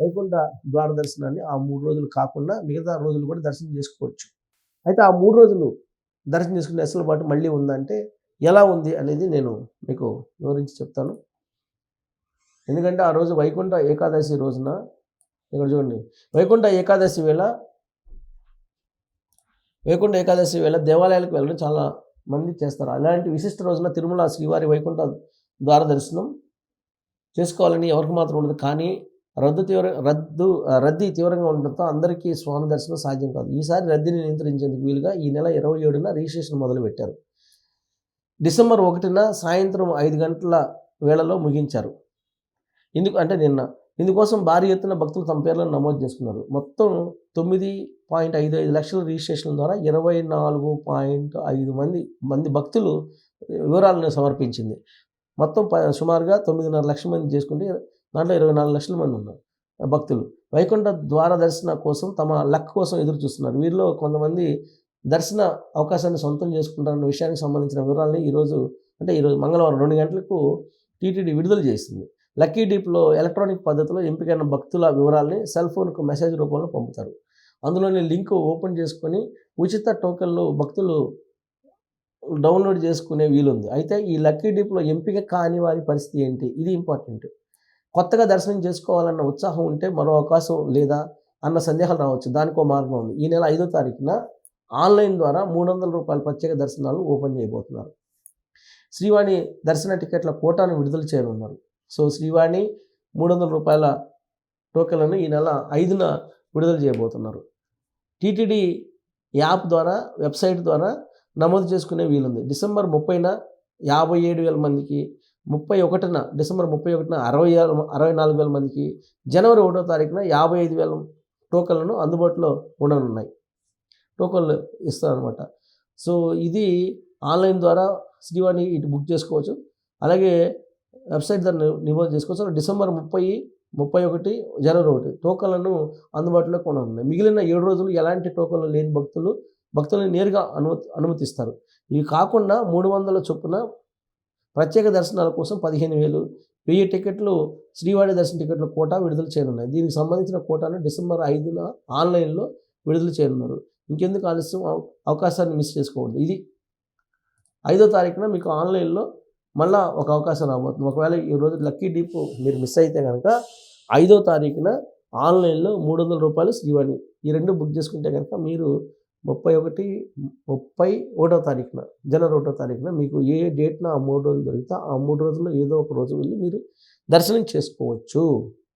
వైకుంఠ ద్వార దర్శనాన్ని ఆ మూడు రోజులు కాకుండా మిగతా రోజులు కూడా దర్శనం చేసుకోవచ్చు. అయితే ఆ మూడు రోజులు దర్శనం చేసుకునే వెసులుబాటు మళ్ళీ ఉందంటే ఎలా ఉంది అనేది నేను మీకు వివరించి చెప్తాను. ఎందుకంటే ఆ రోజు వైకుంఠ ఏకాదశి రోజున ఇక్కడ చూడండి. వైకుంఠ ఏకాదశి వేళ వైకుంఠ ఏకాదశి వేళ దేవాలయాలకు వెళ్ళడం చాలా మంది చేస్తారు. అలాంటి విశిష్ట రోజున తిరుమల శ్రీవారి వైకుంఠ ద్వార దర్శనం చేసుకోవాలని ఎవరికి మాత్రం ఉండదు. కానీ రద్దు తీవ్ర రద్దు రద్దీ తీవ్రంగా ఉండడంతో అందరికీ స్వామి దర్శనం సాధ్యం కాదు. ఈసారి రద్దీని నియంత్రించేందుకు వీలుగా ఈ నెల ఇరవై ఏడున రిజిస్ట్రేషన్ మొదలుపెట్టారు. డిసెంబర్ ఒకటిన సాయంత్రం ఐదు గంటల వేళలో ముగించారు. ఇందుకు అంటే నిన్న. ఇందుకోసం భారీ ఎత్తున భక్తులు తమ పేర్లను నమోదు చేసుకున్నారు. మొత్తం తొమ్మిది పాయింట్ ఐదు ఐదు లక్షల రిజిస్ట్రేషన్ ద్వారా ఇరవై నాలుగు పాయింట్ ఐదు మంది మంది భక్తులు వివరాలను సమర్పించింది. మొత్తం ప సుమారుగా తొమ్మిదిన్నర లక్షల మంది చేసుకుంటే దాంట్లో ఇరవై నాలుగు లక్షల మంది ఉన్నారు భక్తులు. వైకుంఠ ద్వార దర్శన కోసం తమ లక్ కోసం ఎదురు చూస్తున్నారు. వీరిలో కొంతమంది దర్శన అవకాశాన్ని సొంతం చేసుకుంటారన్న విషయానికి సంబంధించిన వివరాలని ఈరోజు అంటే ఈరోజు మంగళవారం రెండు గంటలకు టీటీడీ విడుదల చేసింది. లక్కీ డీప్లో ఎలక్ట్రానిక్ పద్ధతిలో ఎంపికైన భక్తుల వివరాల్ని సెల్ ఫోన్కు మెసేజ్ రూపంలో పంపుతారు. అందులోని లింక్ ఓపెన్ చేసుకొని ఉచిత టోకెన్లు భక్తులు డౌన్లోడ్ చేసుకునే వీలుంది. అయితే ఈ లక్కీ డీప్లో ఎంపిక కాని వారి పరిస్థితి ఏంటి? ఇది ఇంపార్టెంట్. కొత్తగా దర్శనం చేసుకోవాలన్న ఉత్సాహం ఉంటే మరో అవకాశం లేదా అన్న సందేహాలు రావచ్చు. దానికో మార్గం ఉంది. ఈ నెల ఐదో తారీఖున ఆన్లైన్ ద్వారా మూడు వందల రూపాయల ప్రత్యేక దర్శనాలు ఓపెన్ చేయబోతున్నారు. శ్రీవాణి దర్శన టికెట్ల కోటాను విడుదల చేయనున్నారు. సో శ్రీవాణి మూడు వందల రూపాయల టోకెన్లను ఈ నెల ఐదున విడుదల చేయబోతున్నారు. టీటీడీ యాప్ ద్వారా వెబ్సైట్ ద్వారా నమోదు చేసుకునే వీలుంది. డిసెంబర్ ముప్పైన యాభై ఏడు వేల మందికి ముప్పై ఒకటిన డిసెంబర్ ముప్పై ఒకటిన అరవై అరవై నాలుగు వేల మందికి జనవరి ఒకటో తారీఖున యాభై ఐదు వేల టోకన్లను అందుబాటులో ఉండనున్నాయి. టోకన్లు ఇస్తారనమాట సో ఇది ఆన్లైన్ ద్వారా శ్రీవాణి ఇటు బుక్ చేసుకోవచ్చు. అలాగే వెబ్సైట్ ద్వారా ని- చేసుకోవచ్చు. డిసెంబర్ ముప్పై ముప్పై ఒకటి జనవరి ఒకటి టోకన్లను అందుబాటులో ఉన్నాయి మిగిలిన ఏడు రోజులు ఎలాంటి టోకన్లు లేని భక్తులు భక్తులను నేరుగా అనుమతి అనుమతిస్తారు. ఇవి కాకుండా మూడు వందల చొప్పున ప్రత్యేక దర్శనాల కోసం పదిహేను వేలు వెయ్యి టికెట్లు శ్రీవాణి దర్శన టికెట్ల కోటా విడుదల చేయనున్నాయి. దీనికి సంబంధించిన కోటాను డిసెంబర్ ఐదున ఆన్లైన్లో విడుదల చేయనున్నారు. ఇంకెందుకు ఆలస్యం? అవ- అవకాశాన్ని మిస్ చేసుకోవద్దు ఇది ఐదో తారీఖున మీకు ఆన్లైన్లో మళ్ళా ఒక అవకాశం రాబోతుంది. ఒకవేళ ఈ రోజు లక్కీ డీప్ మీరు మిస్ అయితే కనుక ఐదో తారీఖున ఆన్లైన్లో మూడు వందల రూపాయలు శ్రీవాణి ఈ రెండు బుక్ చేసుకుంటే కనుక మీరు ముప్పై ఒకటి ముప్పై ఒకటో తారీఖున జనవరి ఒకటో తారీఖున మీకు ఏ డేట్న ఆ మూడు రోజులు దొరికితే ఆ మూడు రోజుల్లో ఏదో ఒక రోజు వెళ్ళి మీరు దర్శనం చేసుకోవచ్చు.